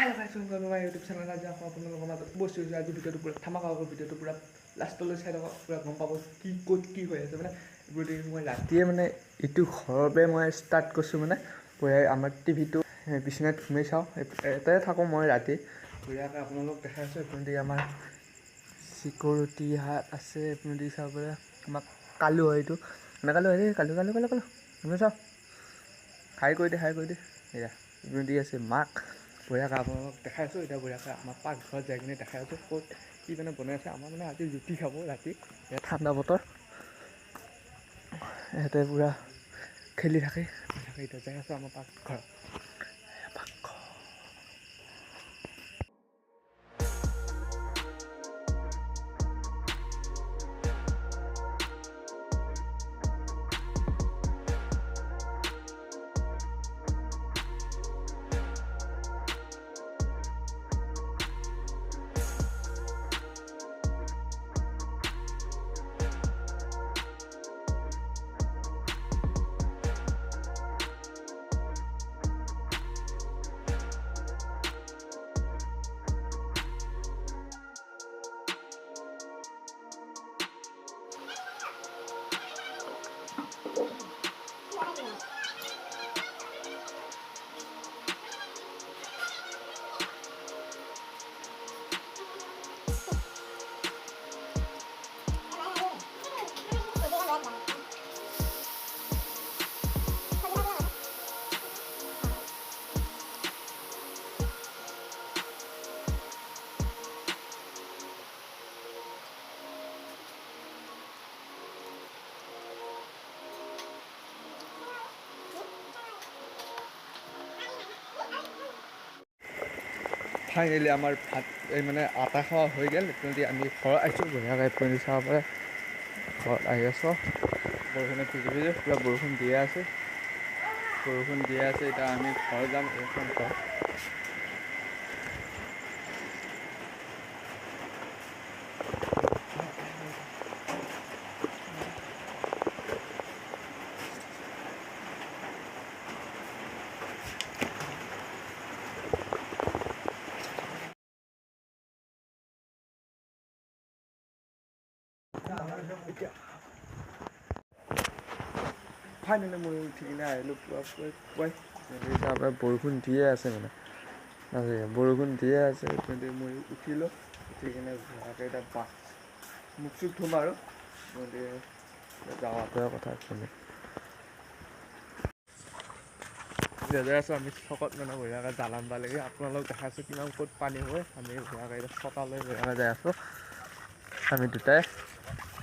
হাই ফাইছোঁ আমাৰ YouTube channel আজি আকৌ আপোনালোকৰ মাজত বস্তু হৈছে আজি ভিডিঅ'টো পূৰা ধামাকা হ'ব ভিডিঅ'টো পূৰা লাষ্টলৈ চাই থাকক পূৰা গম পাব কি ক'ত কি হৈ আছে মানে এইবোৰ মই ৰাতিয়ে মানে ইটো ঘৰৰ পৰাই মই ষ্টাৰ্ট কৰিছোঁ মানে পূৰা আমাৰ টিভিটো বিচনাত ঘুমাই চাওঁ এটাই থাকোঁ মই ৰাতি বঢ়িয়াকৈ আপোনালোকক দেখাই আছোঁ এইপিনে আমাৰ চিকিউৰিটি হাত আছে এইপিনে চাব পাৰে আমাক কালু হয় এইটো মানে কালু হয় দেই কালু কালু কালু কালু তুমি চাওঁ হাই কৰি দে হাই কৰি দে এয়া ইপিনে আছে মাক বঢ়িয়াকৈ আপোনালোকক দেখাই আছোঁ এতিয়া বঢ়িয়াকৈ আমাৰ পাকঘৰত যাই কিনে দেখাই আছোঁ ক'ত কি মানে বনাই আছে আমাৰ মানে আজি ৰুটি খাব ৰাতি ঠাণ্ডা বতৰ। ইয়াতে পূৰা খেলি থাকে বঢ়িয়াকৈ এতিয়া যাই আছোঁ আমাৰ পাকঘৰত ফাইনেলি আমাৰ ভাত এই মানে আটা খোৱা হৈ গ'ল এইপিনেদি আমি আহিছোঁ বঢ়িয়াকৈ এইপিনেদি চাব পাৰে। ঘৰত আহি আছোঁ। বৰষুণে ভিজি ভিজি পূৰা বৰষুণ দিয়ে আছে। বৰষুণ দিয়ে আছে এতিয়া আমি ঘৰ যাম এইখন ঘৰ। ফাইনেলি মই উঠি কিনে আহিলোঁ পুৱা পুৱাই পুৱাই তাৰপৰা বৰষুণ দিয়ে আছে মানে। বৰষুণ দিয়ে আছে এইপিনেদি মই উঠিলোঁ উঠি কিনে ধুনীয়াকৈ এতিয়া বাছ মুখ চুখ ধুম আৰু গতিকে যাৱাটোহে কথা শুনি যাই আছোঁ আমি চকত মানে বঢ়িয়াকৈ জালাম পালেগৈ আপোনালোক দেখাইছোঁ কিমান ক'ত পানী হয়। আমি এতিয়া চকালৈ বঢ়িয়াকৈ যাই আছোঁ। আমি দুটাই।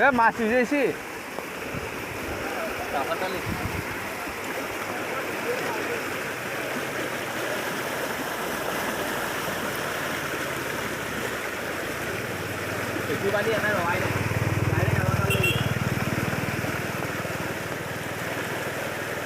એ માસી જઈ છી Itu tadi yang kan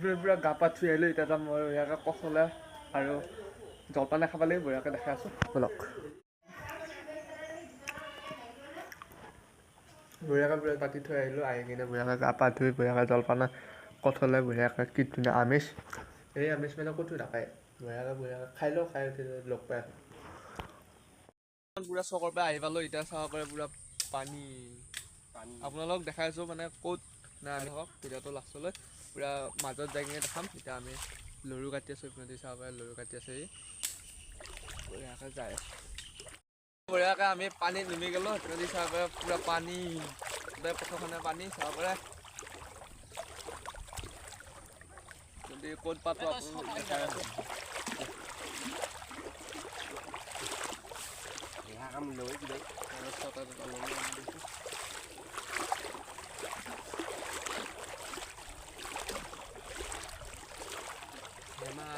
পূৰা গা পা ধুই আহিলোঁ এতিয়া যাম মই বঢ়িয়াকৈ কচলে আৰু জলপানে খাব লাগিব বঢ়িয়াকৈ দেখাই আছোঁ। ব'লক। বঢ়িয়াকৈ পূৰা পাতি থৈ আহিলোঁ আহি কিনে বঢ়িয়াকৈ গা পা ধুই বঢ়িয়াকৈ জলপানে কঠলে বঢ়িয়াকৈ কি ধুনীয়া আমিষ। এই আমিষ মানে ক'তো নাপায় বঢ়িয়াকৈ বঢ়িয়াকৈ খাই লওঁ খাই উঠি লগ পাই আছোঁ পূৰা চকৰ পৰা আহি পালোঁ এতিয়া চাব পাৰে পূৰা পানী। পানী। আপোনালোকক দেখাই আছোঁ মানে ক'ত নাই আমি থাকক ভিডিঅ'টো লাষ্টলৈ। পূৰা মাজত যাই কিনে দেখাম এতিয়া আমি লৰু কাটি আছোঁ ইপিনেদি চাব পাৰে লৰু কাটি আছে বঢ়িয়াকৈ যায়। বঢ়িয়াকৈ আমি পানীত নুমি গ'লোঁ সিপিনেদি চাব পাৰে পূৰা পানী। গোটেই পথৰখনে পানী চাব পাৰে। যদি ক'ত পাতো আপোনালোকক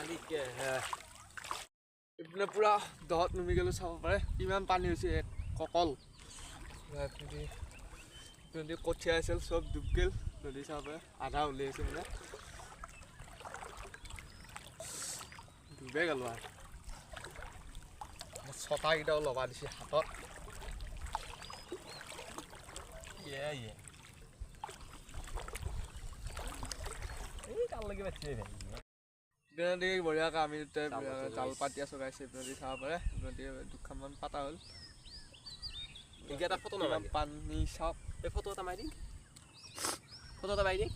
দেখাই আছোঁ এয়া কাম লৈ কিবা আৰু ছটা দুটা লৰু আনি দিছোঁ ধেমালিকে এইপিনে পূৰা দহত নুমি গ'লোঁ চাব পাৰে কিমান পানী হৈছে এক ককল পূৰা এইপিনেদি এইপিনেদি কঠীয়া আছিল চব ডুব গ'ল নদী চাব পাৰে আধা উলিয়াইছে মানে ডুবে গ'লোঁ আৰু ছটাকেইটাও লগা দিছে হাতত ইয়ে ইয়ে এই তালৈকে বাচিলে ইপিনেদি বঢ়িয়াকৈ আমি দুটাই জাল পাতি আছোঁ গাইছে ইপিনেদি চাব পাৰে। ইপিনেদি দুখানমান পাতা হ'ল। পানী চাওক এই ফটো এটা মাৰি দিম। ফটো এটা মাৰি দিম